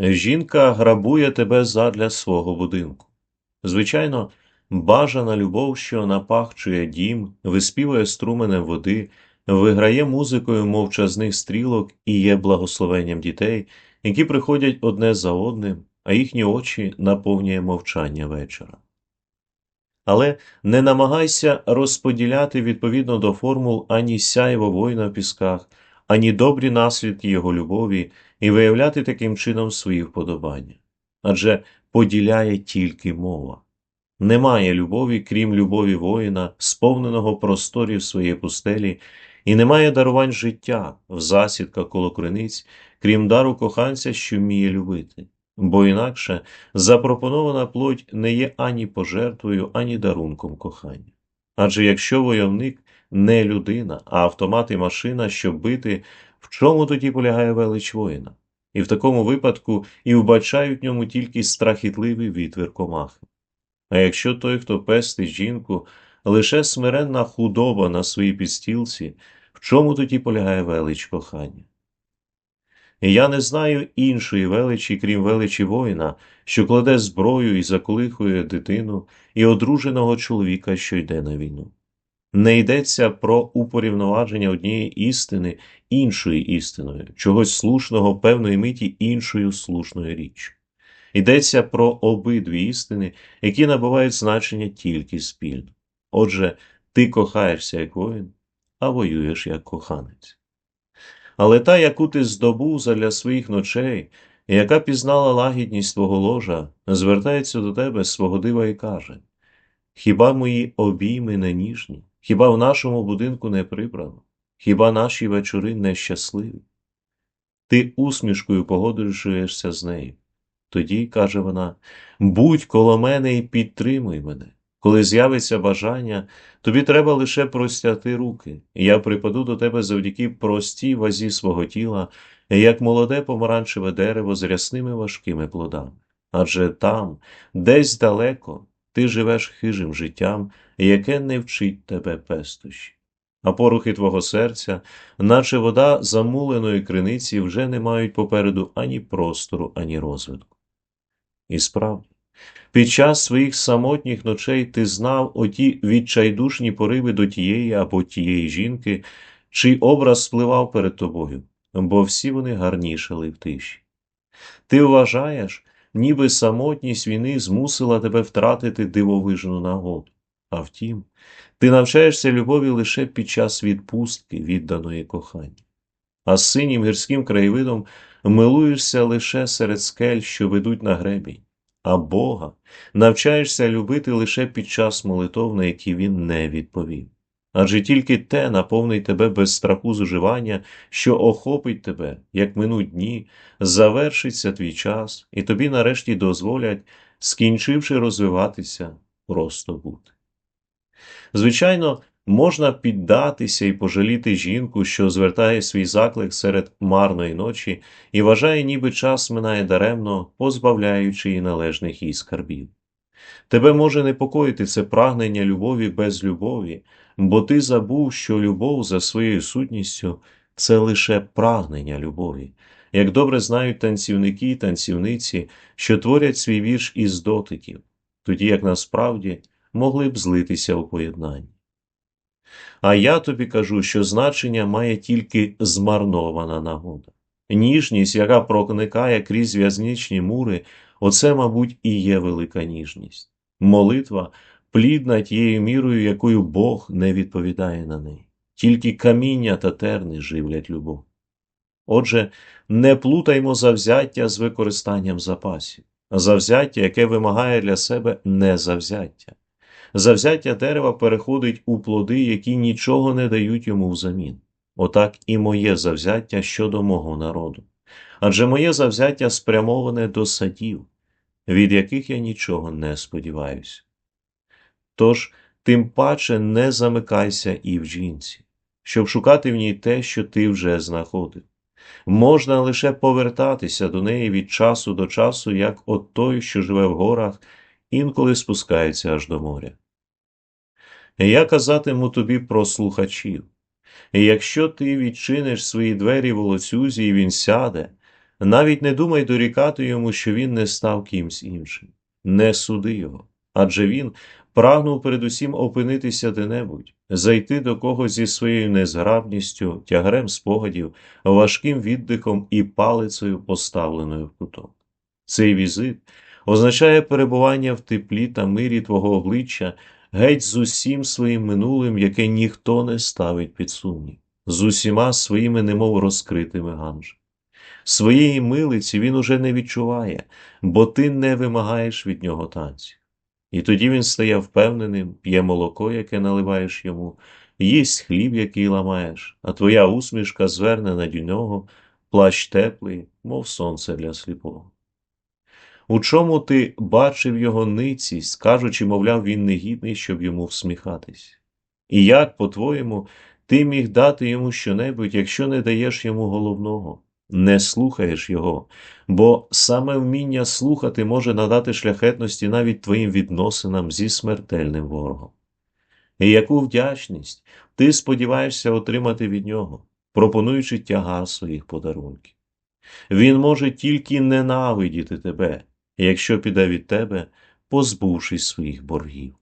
Жінка грабує тебе задля свого будинку. Звичайно, бажана любов, що напахчує дім, виспівує струменем води, виграє музикою мовчазних стрілок і є благословенням дітей, які приходять одне за одним, а їхні очі наповнює мовчання вечора. Але не намагайся розподіляти відповідно до формул ані сяйво воїна в пісках, ані добрі наслідки його любові і виявляти таким чином свої вподобання. Адже поділяє тільки мова. Немає любові, крім любові воїна, сповненого просторів своєї пустелі, і немає дарувань життя в засідках коло криниць, крім дару коханця, що вміє любити. Бо інакше запропонована плоть не є ані пожертвою, ані дарунком кохання. Адже якщо войовник не людина, а автомат і машина, щоб бити, в чому тоді полягає велич воїна? І в такому випадку і вбачають ньому тільки страхітливий вітвір комахи. А якщо той, хто пестить жінку, лише смиренна худоба на своїй підстілці, в чому тоді полягає велич кохання? Я не знаю іншої величі, крім величі воїна, що кладе зброю і заколихує дитину і одруженого чоловіка, що йде на війну. Не йдеться про упорівноваження однієї істини іншою істиною, чогось слушного певної миті іншою слушною річчю. Йдеться про обидві істини, які набувають значення тільки спільно. Отже, ти кохаєшся як воїн, а воюєш як коханець. Але та, яку ти здобув задля своїх ночей, яка пізнала лагідність твого ложа, звертається до тебе свого дива і каже Хіба мої обійми не ніжні, хіба в нашому будинку не прибрано, хіба наші вечори не щасливі? Ти усмішкою погоджуєшся з нею. Тоді, каже вона, будь коло мене і підтримуй мене. Коли з'явиться бажання, тобі треба лише простяти руки, і я припаду до тебе завдяки простій вазі свого тіла, як молоде помаранчеве дерево з рясними важкими плодами. Адже там, десь далеко, ти живеш хижим життям, яке не вчить тебе пестощі. А порухи твого серця, наче вода замуленої криниці, вже не мають попереду ані простору, ані розвитку. І справді, під час своїх самотніх ночей ти знав оті відчайдушні пориви до тієї або тієї жінки, чий образ спливав перед тобою, бо всі вони гарнішали в тиші. Ти вважаєш, ніби самотність війни змусила тебе втратити дивовижну нагоду. А втім, ти навчаєшся любові лише під час відпустки відданої кохання. А з синім гірським краєвидом милуєшся лише серед скель, що ведуть на гребінь а Бога навчаєшся любити лише під час молитов, на які він не відповів. Адже тільки те наповнить тебе без страху зуживання, що охопить тебе, як минуть дні, завершиться твій час, і тобі нарешті дозволять, скінчивши розвиватися, просто бути. Звичайно, можна піддатися і пожаліти жінку, що звертає свій заклик серед марної ночі і вважає, ніби час минає даремно, позбавляючи її належних їй скарбів. Тебе може непокоїти це прагнення любові без любові, бо ти забув, що любов за своєю сутністю це лише прагнення любові, як добре знають танцівники і танцівниці, що творять свій вірш із дотиків, тоді як насправді могли б злитися у поєднанні. А я тобі кажу, що значення має тільки змарнована нагода. Ніжність, яка проникає крізь в'язничні мури, оце, мабуть, і є велика ніжність. Молитва плідна тією мірою, якою Бог не відповідає на неї. Тільки каміння та терни живлять любов. Отже, не плутаймо завзяття з використанням запасів, завзяття, яке вимагає для себе незавзяття завзяття дерева переходить у плоди, які нічого не дають йому взамін. Отак і моє завзяття щодо мого народу. Адже моє завзяття спрямоване до садів, від яких я нічого не сподіваюся. Тож, тим паче не замикайся і в жінці, щоб шукати в ній те, що ти вже знаходив. Можна лише повертатися до неї від часу до часу, як от той, що живе в горах, інколи спускається аж до моря. Я казатиму тобі про слухачів. Якщо ти відчиниш свої двері волоцюзі, і він сяде, Навіть не думай дорікати йому, що він не став кимсь іншим. Не суди його, адже він прагнув передусім опинитися де-небудь, зайти до когось зі своєю незграбністю, тягарем спогадів, важким віддихом і палицею, поставленою в куток. Цей візит означає перебування в теплі та мирі твого обличчя геть з усім своїм минулим, яке ніхто не ставить під сумнів, з усіма своїми немов розкритими ганжами. Своєї милиці він уже не відчуває, бо ти не вимагаєш від нього танців. І тоді він стає впевненим, п'є молоко, яке наливаєш йому, їсть хліб, який ламаєш, а твоя усмішка звернена до нього, плащ теплий, мов сонце для сліпого. У чому ти бачив його ницість, кажучи, мовляв, він негідний, щоб йому всміхатись? І як, по-твоєму, ти міг дати йому щонебудь, якщо не даєш йому головного, не слухаєш його, бо саме вміння слухати може надати шляхетності навіть твоїм відносинам зі смертельним ворогом. І яку вдячність ти сподіваєшся отримати від нього, пропонуючи тягар своїх подарунків. Він може тільки ненавидіти тебе, якщо піде від тебе, позбувшись своїх боргів.